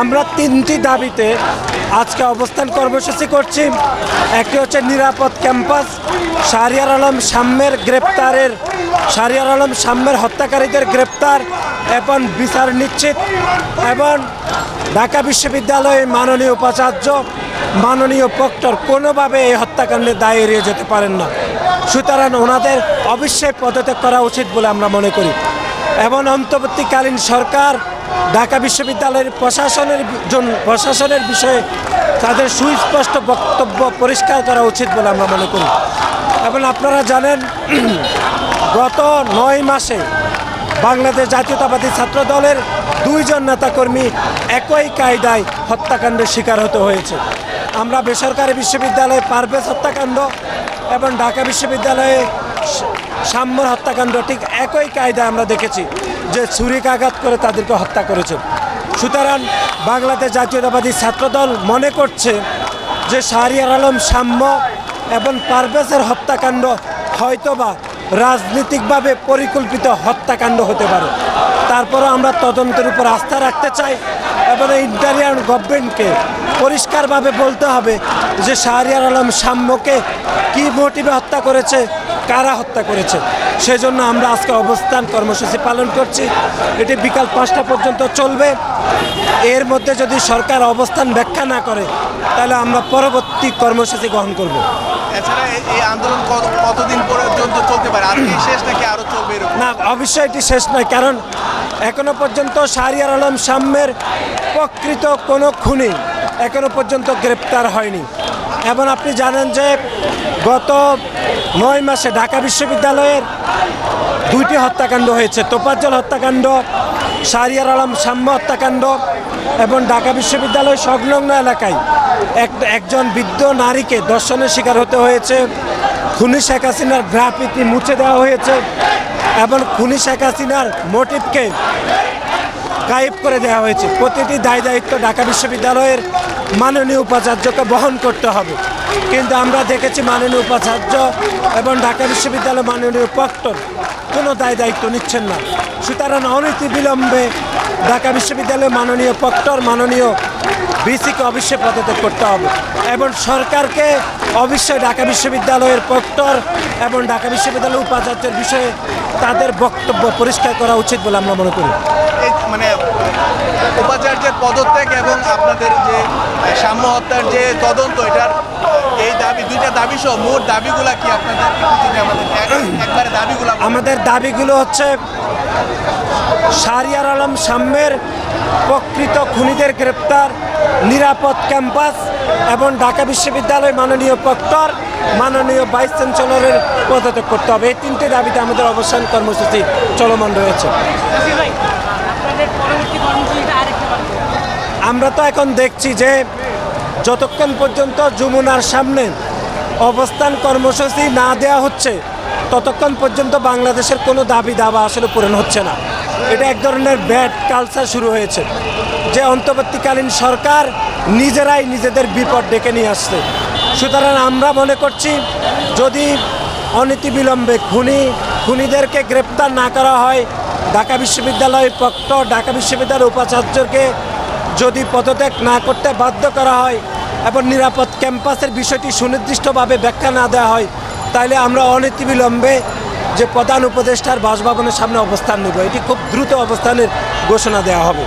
আমরা তিনটি দাবিতে আজকে অবস্থান কর্মসূচি করছি। একটি হচ্ছে নিরাপদ ক্যাম্পাস, শাহরিয়ার আলম সাম্যের গ্রেপ্তারের, শাহরিয়ার আলম সাম্যের হত্যাকারীদের গ্রেপ্তার এবং বিচার নিশ্চিত এবং ঢাকা বিশ্ববিদ্যালয়ে মাননীয় উপাচার্য, মাননীয় প্রক্টর কোনোভাবে এই হত্যাকাণ্ডের দায় এড়িয়ে যেতে পারেন না। সুতরাং ওনাদের অবশ্যই পদত্যাগ করা উচিত বলে আমরা মনে করি। এবং অন্তর্বর্তীকালীন সরকার ঢাকা বিশ্ববিদ্যালয়ের প্রশাসনের জন্য প্রশাসনের বিষয়ে তাদের সুস্পষ্ট বক্তব্য পরিষ্কার করা উচিত বলে আমরা মনে করি। এবং আপনারা জানেন, গত নয় মাসে বাংলাদেশ জাতীয়তাবাদী ছাত্র দলের দুইজন নেতাকর্মী একই কায়দায় হত্যাকাণ্ডের শিকার হতে হয়েছে। আমরা বেসরকারি বিশ্ববিদ্যালয়ে পারভেজ হত্যাকাণ্ড এবং ঢাকা বিশ্ববিদ্যালয়ে সাম্যর হত্যাকাণ্ড ঠিক একই কায়দায় আমরা দেখেছি যে ছুরিকাঘাত করে তাদেরকে হত্যা করেছে। সুতরাং বাংলাদেশ জাতীয়তাবাদী ছাত্রদল মনে করছে যে শাহরিয়ার আলম সাম্য এবং পারভেজের হত্যাকাণ্ড হয়তোবা রাজনৈতিকভাবে পরিকল্পিত হত্যাকাণ্ড হতে পারে। তারপরও আমরা তদন্তের উপর আস্থা রাখতে চাই এবং ইন্টারিয়ান গভর্নমেন্টকে পরিষ্কারভাবে বলতে হবে যে শাহরিয়ার আলম সাম্যকে কি মোটিভে হত্যা করেছে কারা হত্যা করেছে? সেজন্য আমরা আজকে অবস্থান কর্মসূচি পালন করছি। এটি বিকাল পাঁচটা পর্যন্ত চলবে। এর মধ্যে যদি সরকার অবস্থান ব্যাখ্যা না করে তাহলে আমরা পরবর্তী কর্মসূচি গ্রহণ করব। এছাড়া এই- আন্দোলন কত- কতদিন পর্যন্ত চলতে পারে? আজকে শেষ নাকি আরও চলবে না অবশ্যই এটি শেষ নয় কারণ এখনও পর্যন্ত শাহরিয়ার আলম সাম্যের প্রকৃত কোনো খুনি এখনও পর্যন্ত গ্রেপ্তার হয়নি। এবং আপনি জানেন যে গত নয় মাসে ঢাকা বিশ্ববিদ্যালয়ের দুইটি হত্যাকাণ্ড হয়েছে। তোপাজ্জল হত্যাকাণ্ড, শাহরিয়ার আলম সাম্য হত্যাকাণ্ড এবং ঢাকা বিশ্ববিদ্যালয় সংলগ্ন এলাকায় এক, একজন বৃদ্ধ নারীকে দর্শনের শিকার হতে হয়েছে। খুনি শেখ হাসিনার গ্রাফিতি মুছে দেওয়া হয়েছে এবং খুনি শেখ হাসিনার মোটিভকে গায়েব করে দেওয়া হয়েছে। প্রতিটি দায় দায়িত্ব ঢাকা বিশ্ববিদ্যালয়ের মাননীয় উপাচার্যকে বহন করতে হবে। কিন্তু আমরা দেখেছি মাননীয় উপাচার্য এবং ঢাকা বিশ্ববিদ্যালয়ের মাননীয় প্রক্টর কোনো দায় দায়িত্ব নিচ্ছেন না। সুতরাং অনতি বিলম্বে ঢাকা বিশ্ববিদ্যালয়ের মাননীয় প্রক্টর, মাননীয় বিসিকে অবশ্যই পদত্যাগ করতে হবে এবং সরকারকে অবশ্যই ঢাকা বিশ্ববিদ্যালয়ের প্রক্টর এবং ঢাকা বিশ্ববিদ্যালয়ের উপাচার্যের বিষয়ে তাদের বক্তব্য পরিষ্কার করা উচিত বলে আমরা মনে করি। মানে উপাচার্যের পদত্যাগ এবং আপনাদের যে সাম্য হত্যার যে তদন্ত, এটার দাবি সহ মোট দাবিগুলা কি আপনাদের দাবিগুলা আমাদের দাবিগুলো হচ্ছে শাহরিয়ার আলম সাম্যের প্রকৃত খুনিদের গ্রেপ্তার, নিরাপদ ক্যাম্পাস এবং ঢাকা বিশ্ববিদ্যালয় মাননীয় প্রক্টর, মাননীয় ভাইস চ্যান্সেলরের পদত্যাগ করতে হবে এই তিনটে দাবিতে আমাদের অবসান কর্মসূচি চলমান রয়েছে। আমরা তো এখন দেখছি যে যতক্ষণ পর্যন্ত যমুনার সামনে অবস্থান কর্মসূচি না দেওয়া হচ্ছে, ততক্ষণ পর্যন্ত বাংলাদেশের কোনো দাবি দাবা আসলে পূরণ হচ্ছে না। এটা এক ধরনের ব্যাড কালচার শুরু হয়েছে, যে অন্তর্বর্তীকালীন সরকার নিজেরাই নিজেদের বিপদ ডেকে নিয়ে আসছে। সুতরাং আমরা মনে করছি, যদি অনীতিবিলম্বে খুনি, খুনিদেরকে গ্রেপ্তার না করা হয়, ঢাকা বিশ্ববিদ্যালয় প্রক্টর, ঢাকা বিশ্ববিদ্যালয়ের উপাচার্যকে যদি পদত্যাগ না করতে বাধ্য করা হয় এবং নিরাপদ ক্যাম্পাসের বিষয়টি সুনির্দিষ্টভাবে ব্যাখ্যা না দেওয়া হয় তাহলে আমরা অনতিবিলম্বে যে প্রধান উপদেষ্টার বাসভবনের সামনে অবস্থান নেব, এটি খুব দ্রুত অবস্থানের ঘোষণা দেওয়া হবে।